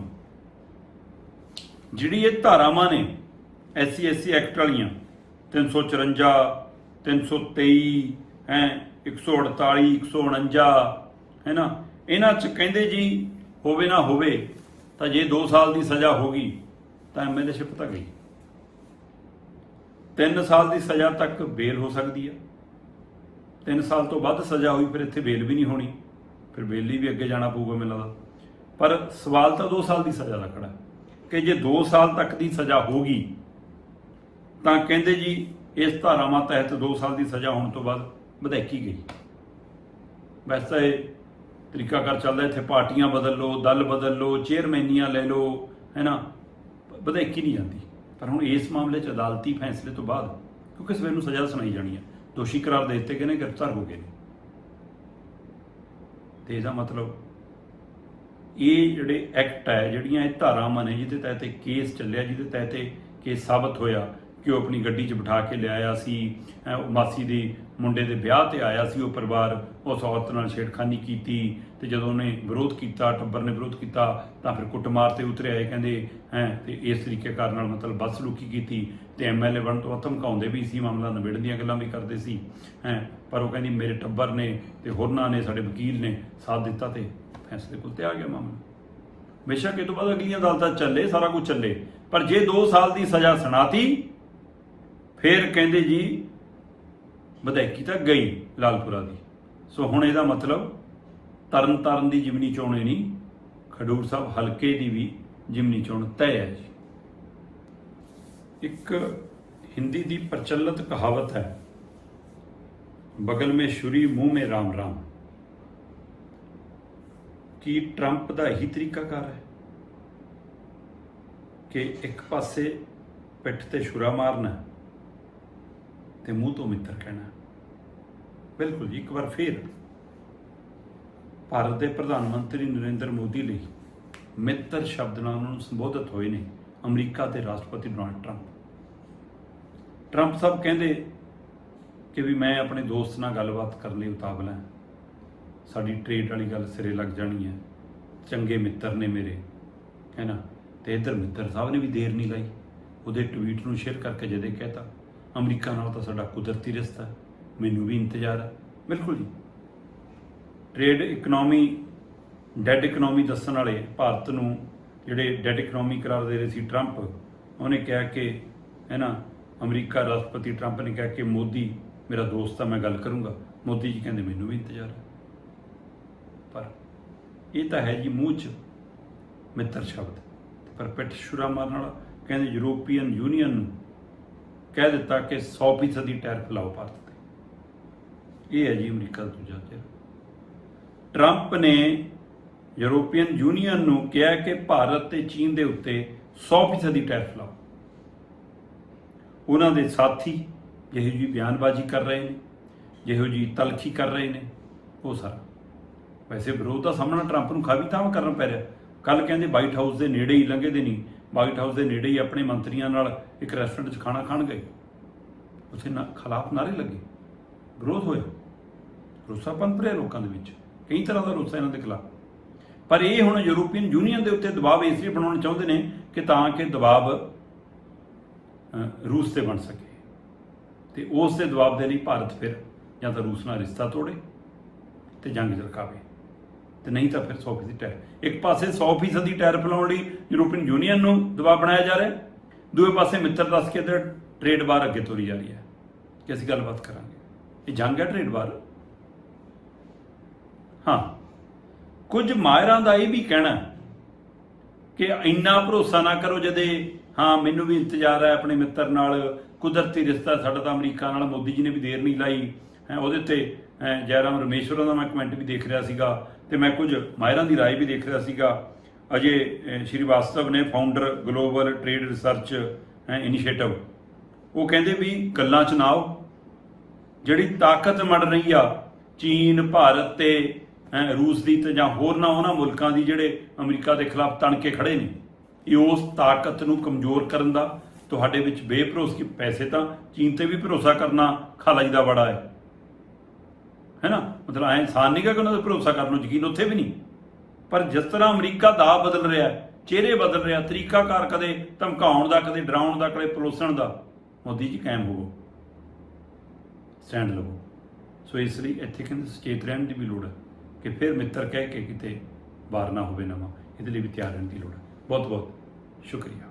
ਜਿਹੜੀ ਇਹ ਧਾਰਾਵਾਂ ਨੇ ਐਸਸੀ ਐਸਸੀ ਐਕਟ ਵਾਲੀਆਂ 354 323 ਹੈ 148 149 ਹੈ ਨਾ ਇਹਨਾਂ ਚ ਕਹਿੰਦੇ ਜੀ ਹੋਵੇ ਨਾ ਹੋਵੇ, ਤਾਂ ਜੇ 2 ਸਾਲ ਦੀ ਸਜ਼ਾ ਹੋ ਗਈ, ਤਾਂ ਐਮਐਲਏਸ਼ਿਪ ਤਾਂ ਗਈ। 3 ਸਾਲ ਦੀ ਸਜ਼ਾ ਤੱਕ ਬੇਲ ਹੋ ਸਕਦੀ ਹੈ 3 ਸਾਲ ਤੋਂ ਵੱਧ ਸਜ਼ਾ ਹੋਈ, ਫਿਰ ਇੱਥੇ ਬੇਲ ਵੀ ਨਹੀਂ ਹੋਣੀ, ਫਿਰ ਬੇਲ ਲਈ ਵੀ ਅੱਗੇ ਜਾਣਾ ਪਊਗਾ ਮੈਨੂੰ ਲੱਗਦਾ ਪਰ ਸਵਾਲ ਤਾਂ 2 ਸਾਲ ਦੀ ਸਜ਼ਾ ਦਾ ਖੜਾ ਕਿ ਜੇ 2 ਸਾਲ ਤੱਕ ਦੀ ਸਜ਼ਾ ਹੋਗੀ ਤਾਂ ਕਹਿੰਦੇ ਜੀ ਇਸ ਧਾਰਾਵਾਂ ਤਹਿਤ 2 ਸਾਲ ਦੀ ਸਜ਼ਾ ਹੋਣ ਤੋਂ ਬਾਅਦ ਵਧਾਈਕੀ ਗਈ। ਵੈਸੇ ਤਾਂ ਇਹ ਤਰੀਕਾ ਕਰ ਚੱਲਦਾ ਇੱਥੇ ਪਾਰਟੀਆਂ ਬਦਲ ਲਓ, ਦਲ ਬਦਲ ਲਓ ਚੇਅਰਮੈਨੀਆਂ ਲੈ ਲਓ, ਹੈ ਨਾ? ਵਧਾਈਕੀ ਨਹੀਂ ਜਾਂਦੀ। ਪਰ ਹੁਣ ਇਸ ਮਾਮਲੇ 'ਚ ਅਦਾਲਤੀ ਫੈਸਲੇ ਤੋਂ ਬਾਅਦ, ਕਿਉਂਕਿ ਸਵੇਰ ਨੂੰ ਸਜ਼ਾ ਸੁਣਾਈ ਜਾਣੀ ਹੈ, ਦੋਸ਼ੀ ਕਰਾਰ ਦੇ ਦਿੱਤੇ ਗਏ ਨੇ, ਗ੍ਰਿਫਤਾਰ ਹੋ ਗਏ ਨੇ। ਤੇ ਇਹਦਾ ਮਤਲਬ ਇਹ ਜਿਹੜੇ ਐਕਟ ਹੈ, ਜਿਹੜੀਆਂ ਇਹ ਧਾਰਾਵਾਂ ਨੇ ਜਿਹਦੇ ਤਹਿਤ ਕੇਸ ਚੱਲਿਆ, ਜਿਹਦੇ ਤਹਿਤ ਇਹ ਕੇਸ ਸਾਬਤ ਹੋਇਆ ਕਿ ਉਹ ਆਪਣੀ ਗੱਡੀ 'ਚ ਬਿਠਾ ਕੇ ਲਿਆਇਆ ਸੀ। ਹੈਂ, ਉਹ ਮਾਸੀ ਦੇ ਮੁੰਡੇ ਦੇ ਵਿਆਹ ਤੇ ਆਇਆ ਸੀ ਉਹ ਪਰਿਵਾਰ। ਉਸ ਔਰਤ ਨਾਲ ਛੇੜਖਾਨੀ ਕੀਤੀ ਤੇ ਜਦੋਂ ਉਹਨੇ ਵਿਰੋਧ ਕੀਤਾ ਟੱਬਰ ਨੇ ਵਿਰੋਧ ਕੀਤਾ ਤਾਂ ਫਿਰ ਕੁੱਟਮਾਰ ਤੇ ਉਤਰੇ ਆਏ ਕਹਿੰਦੇ ਹੈ ਤੇ ਇਸ ਤਰੀਕੇ ਕਾਰ ਨਾਲ ਮਤਲਬ ਬੱਸ ਲੁਕੀ ਕੀਤੀ ਤੇ ਐਮਐਲਏ ਬਣ ਤੋਂ ਧਮਕਾਉਂਦੇ ਵੀ ਸੀ ਮਾਮਲਾ ਨਿਬੇੜਨ ਦੀਆਂ ਗੱਲਾਂ ਵੀ ਕਰਦੇ ਸੀ ਹੈ ਪਰ ਉਹ ਕਹਿੰਦੀ ਮੇਰੇ ਟੱਬਰ ਨੇ ਤੇ ਹੋਰਨਾਂ ਨੇ ਸਾਡੇ ਵਕੀਲ ਨੇ ਸਾਥ ਦਿੱਤਾ ਤੇ ਫੈਸਲੇ ਕੋਲ ਤੇ ਆ ਗਿਆ ਮਾਮਲਾ। ਬੇਸ਼ੱਕ ਇਹ ਤੋਂ ਬਾਅਦ ਅਗਲੀਆਂ ਅਦਾਲਤਾਂ ਚੱਲੇ ਸਾਰਾ ਕੁਝ ਚੱਲੇ ਪਰ ਜੇ 2 ਸਾਲ ਦੀ ਸਜ਼ਾ ਸੁਣਾਤੀ ਫਿਰ ਕਹਿੰਦੇ ਜੀ, ਵਿਧਾਇਕੀ ਤਾਂ ਗਈ ਲਾਲਪੁਰਾ ਦੀ। ਸੋ ਹੁਣ ਇਹਦਾ ਮਤਲਬ ਤਰਨ ਤਾਰਨ ਦੀ ਜਿਮਨੀ ਚੋਣ ਹੀ ਨਹੀਂ, ਖਡੂਰ ਸਾਹਿਬ ਹਲਕੇ ਦੀ ਵੀ ਜਿਮਨੀ ਚੋਣ ਤੈਅ ਹੈ ਜੀ। ਇੱਕ ਹਿੰਦੀ ਦੀ ਪ੍ਰਚਲਿਤ ਕਹਾਵਤ ਹੈ, ਬਗਲ ਮੇ ਛੁਰੀ ਮੂੰਹ ਮੇ ਰਾਮ ਰਾਮ। ਕੀ ਟਰੰਪ ਦਾ ਇਹੀ ਤਰੀਕਾਕਾਰ ਹੈ ਕਿ ਇੱਕ ਪਾਸੇ ਪਿੱਠ ਤੇ ਛੁਰਾ ਮਾਰਨਾ ਤੇ ਮੂੰਹ ਤੋਂ ਮਿੱਤਰ ਕਹਿਣਾ। ਬਿਲਕੁਲ ਜੀ, ਇੱਕ ਵਾਰ ਫੇਰ ਭਾਰਤ ਦੇ ਪ੍ਰਧਾਨ ਮੰਤਰੀ ਨਰਿੰਦਰ ਮੋਦੀ ਲਈ ਮਿੱਤਰ ਸ਼ਬਦ ਨਾਲ ਉਹਨਾਂ ਨੂੰ ਸੰਬੋਧਿਤ ਹੋਏ ਨੇ ਅਮਰੀਕਾ ਦੇ ਰਾਸ਼ਟਰਪਤੀ ਡੋਨਾਲਡ ਟਰੰਪ। ਟਰੰਪ ਸਾਹਿਬ ਕਹਿੰਦੇ ਕਿ ਵੀ ਮੈਂ ਆਪਣੇ ਦੋਸਤ ਨਾਲ ਗੱਲਬਾਤ ਕਰਨ ਲਈ ਉਤਾਵਲ ਹਾਂ। ਸਾਡੀ ਟ੍ਰੇਡ ਵਾਲੀ ਗੱਲ ਸਿਰੇ ਲੱਗ ਜਾਣੀ ਹੈ। ਚੰਗੇ ਮਿੱਤਰ ਨੇ ਮੇਰੇ, ਹੈ ਨਾ? ਤੇ ਇਧਰ ਮਿੱਤਰ ਸਾਹਿਬ ਨੇ ਵੀ ਦੇਰ ਨਹੀਂ ਲਾਈ। ਉਹਦੇ ਟਵੀਟ ਨੂੰ ਸ਼ੇਅਰ ਕਰਕੇ ਜਦੇ ਕਹਿਤਾ। ਅਮਰੀਕਾ ਨਾਲ ਤਾਂ ਸਾਡਾ ਕੁਦਰਤੀ ਰਿਸ਼ਤਾ ਹੈ। ਮੈਨੂੰ ਵੀ ਇੰਤਜ਼ਾਰ ਹੈ। ਬਿਲਕੁਲ ਜੀ। ਟ੍ਰੇਡ ਇਕਨੋਮੀ ਡੈਡ ਇਕਨੋਮੀ ਦੱਸਣ ਵਾਲੇ ਭਾਰਤ ਨੂੰ ਜਿਹੜੇ ਡੈਡ ਇਕਨੋਮੀ ਕਰਾਰ ਦੇ ਰਹੇ ਸੀ ਟਰੰਪ ਉਹਨੇ ਕਿਹਾ ਕਿ, ਹੈ ਨਾ, ਅਮਰੀਕਾ ਰਾਸ਼ਟਰਪਤੀ ਟਰੰਪ ਨੇ ਕਿਹਾ ਕਿ ਮੋਦੀ, ਮੇਰਾ ਦੋਸਤ ਆ, ਮੈਂ ਗੱਲ ਕਰੂੰਗਾ। ਮੋਦੀ ਜੀ ਕਹਿੰਦੇ, ਮੈਨੂੰ ਵੀ ਇੰਤਜ਼ਾਰ ਹੈ। ਪਰ ਇਹ ਤਾਂ ਹੈ ਜੀ ਮੂੰਹ 'ਚ ਮਿੱਤਰ ਸ਼ਬਦ। ਪਰ ਪਿੱਠ ਛੁਰਾ ਮਾਰਨ ਵਾਲਾ ਕਹਿੰਦੇ, ਯੂਰੋਪੀਅਨ ਯੂਨੀਅਨ ਨੂੰ ਕਹਿ ਦਿੱਤਾ ਕਿ 100% ਦੀ ਟੈਰਿਫ ਲਾਓ ਭਾਰਤ ਤੇ। ਇਹ ਹੈ ਜੀ ਅਮਰੀਕਾ ਦਾ ਦੂਜਾ ਚਿਹਰਾ ਟਰੰਪ ਨੇ ਯੂਰੋਪੀਅਨ ਯੂਨੀਅਨ ਨੂੰ ਕਿਹਾ ਕਿ ਭਾਰਤ ਤੇ ਚੀਨ ਦੇ ਉੱਤੇ 100% ਦੀ ਟੈਰਿਫ ਲਾਓ। ਉਹਨਾਂ ਦੇ ਸਾਥੀ ਜਿਹੋ ਜੀ ਬਿਆਨਬਾਜ਼ੀ ਕਰ ਰਹੇ ਨੇ, ਜਿਹੋ ਜੀ ਤਲਖੀ ਕਰ ਰਹੇ ਨੇ, ਉਹ ਸਾਰਾ। ਵੈਸੇ ਵਿਰੋਧ ਦਾ ਸਾਹਮਣਾ ਟਰੰਪ ਨੂੰ ਖਾਵੀ ਤਾਂ ਕਰਨਾ ਪੈ ਰਿਹਾ। ਕੱਲ ਕਹਿੰਦੇ ਵਾਈਟ ਹਾਊਸ ਦੇ ਨੇੜੇ ਹੀ ਲੰਘੇ ਦੇ ਨਹੀਂ। ਵਾਈਟ ਹਾਊਸ ਦੇ ਨੇੜੇ ਹੀ ਆਪਣੇ ਮੰਤਰੀਆਂ ਨਾਲ ਇੱਕ ਰੈਸਟੋਰੈਂਟ 'ਚ ਖਾਣਾ ਖਾਣ ਗਏ। ਉੱਥੇ ਨਾ ਖਿਲਾਫ ਨਾਰੇ ਲੱਗੇ। ਵਿਰੋਧ ਹੋਇਆ। ਰੋਸਾ ਪੰਪਰੇ ਲੋਕਾਂ ਦੇ ਵਿੱਚ। ਕਈ ਤਰ੍ਹਾਂ ਦਾ ਰੋਸਾ ਇਹਨਾਂ ਦੇ ਖਿਲਾਫ। ਪਰ ਇਹ ਹੁਣ ਯੂਰੋਪੀਅਨ ਯੂਨੀਅਨ ਦੇ ਉੱਤੇ ਦਬਾਅ ਇਸ ਲਈ ਬਣਾਉਣਾ ਚਾਹੁੰਦੇ ਨੇ ਕਿ ਤਾਂ ਕਿ ਦਬਾਅ ਰੂਸ ਤੇ ਬਣ ਸਕੇ। ਤੇ ਉਸ ਦੇ ਦਬਾਅ ਦੇ ਲਈ ਭਾਰਤ ਫਿਰ ਜਾਂ ਤਾਂ ਰੂਸ ਨਾਲ ਰਿਸ਼ਤਾ ਤੋੜੇ ਤੇ ਜੰਗ ਜਰਕਾਵੇ। ਤੇ ਨਹੀਂ ਤਾਂ ਫਿਰ 100% ਦੀ ਇੱਕ ਪਾਸੇ 100% ਦੀ ਟੈਰਿਫ ਲਾਉਣ ਲਈ ਯੂਰੋਪੀਅਨ ਯੂਨੀਅਨ ਨੂੰ ਦਬਾਅ ਬਣਾਇਆ ਜਾ ਰਿਹਾ ਹੈ। ਦੂਏ ਪਾਸੇ ਮਿੱਤਰ ਦੱਸ ਕੇ ਤੇ ਟ੍ਰੇਡ ਬਾਰ ਅੱਗੇ ਤੋਰੀ ਜਾ ਰਹੀ ਹੈ ਕਿ ਅਸੀਂ ਗੱਲਬਾਤ ਕਰਾਂਗੇ। ਇਹ ਜੰਗ ਹੈ ਟ੍ਰੇਡ ਬਾਰ ਹਾਂ। ਕੁਝ ਮਾਹਿਰਾਂ ਦਾ ਇਹ ਵੀ ਕਹਿਣਾ ਕਿ ਇੰਨਾ ਭਰੋਸਾ ਨਾ ਕਰੋ ਜਦੇ ਹਾਂ ਮੈਨੂੰ ਵੀ ਇੰਤਜ਼ਾਰ ਹੈ ਆਪਣੇ ਮਿੱਤਰ ਨਾਲ। ਕੁਦਰਤੀ ਰਿਸ਼ਤਾ ਸਾਡਾ ਤਾਂ ਅਮਰੀਕਾ ਨਾਲ ਮੋਦੀ ਜੀ ਨੇ ਵੀ ਦੇਰ ਨਹੀਂ ਲਾਈ। ਹੈ ਉਹਦੇ ਤੇ ਅਹ, ਜੈਰਾਮ ਰਮੇਸ਼ਵਰਨ ਦਾ ਮੈਂ ਕਮੈਂਟ ਵੀ ਦੇਖ ਰਿਹਾ ਸੀਗਾ। ਤੇ ਮੈਂ ਕੁਝ ਮਾਹਿਰਾਂ ਦੀ رائے ਵੀ ਦੇਖ ਰਿਹਾ ਸੀਗਾ ਅਜੇ ਅਹ, ਸ਼੍ਰੀਵਾਸਤਵ ਨੇ founder global trade research initiative ਉਹ ਕਹਿੰਦੇ ਵੀ ਗੱਲਾਂ 'ਚ ਨਾ ਆਓ ਜਿਹੜੀ ਤਾਕਤ ਮੜ ਰਹੀ ਆ ਚੀਨ ਭਾਰਤ ਤੇ ਹੈਂ, ਰੂਸ ਦੀ ਤੇ ਜਾਂ ਹੋਰ ਨਾ ਉਹਨਾਂ ਮੁਲਕਾਂ ਦੀ ਜਿਹੜੇ ਅਮਰੀਕਾ ਦੇ ਖਿਲਾਫ ਤਣ ਕੇ ਖੜੇ ਨੇ ਇਹ ਉਸ ਤਾਕਤ ਨੂੰ ਕਮਜ਼ੋਰ ਕਰਨ ਦਾ ਤੁਹਾਡੇ ਵਿੱਚ ਬੇਭਰੋਸ ਕੀ ਪੈਸੇ ਤਾਂ ਚੀਨ ਤੇ ਵੀ ਭਰੋਸਾ ਕਰਨਾ ਖਾਲਾ ਜੀ ਦਾ ਬੜਾ ਹੈ ਹੈ ਨਾ? ਮਤਲਬ ਐ ਇਨਸਾਨ ਨਹੀਂ ਗਾ ਕਿ ਉਹਨਾਂ ਦਾ ਭਰੋਸਾ ਕਰ ਲਓ ਯਕੀਨ ਉੱਥੇ ਵੀ ਨਹੀਂ। ਪਰ ਜਿਸ ਤਰ੍ਹਾਂ ਅਮਰੀਕਾ ਦਾ ਬਦਲ ਰਿਹਾ, ਚਿਹਰੇ ਬਦਲ ਰਿਹਾ, ਤਰੀਕਾਕਾਰ ਕਦੇ ਧਮਕਾਉਣ ਦਾ, ਕਦੇ ਡਰਾਉਣ ਦਾ, ਕਦੇ ਪਲੋਸਣ ਦਾ, ਮੋਦੀ ਜੀ ਕਾਇਮ ਹੋਵੋ। ਸਟੈਂਡ ਲਵੋ। ਸੋ ਇਸ ਲਈ ਇੱਥੇ ਕਹਿੰਦੇ ਸੁਚੇਤ ਰਹਿਣ ਦੀ ਵੀ ਲੋੜ ਹੈ ਕਿ ਫਿਰ ਮਿੱਤਰ ਕਹਿ ਕੇ ਕਿਤੇ ਵਾਰ ਨਾ ਹੋਵੇ ਨਵਾਂ। ਇਹਦੇ ਲਈ ਵੀ ਤਿਆਰ ਰਹਿਣ ਦੀ ਲੋੜ ਹੈ। ਬਹੁਤ ਬਹੁਤ ਸ਼ੁਕਰੀਆ।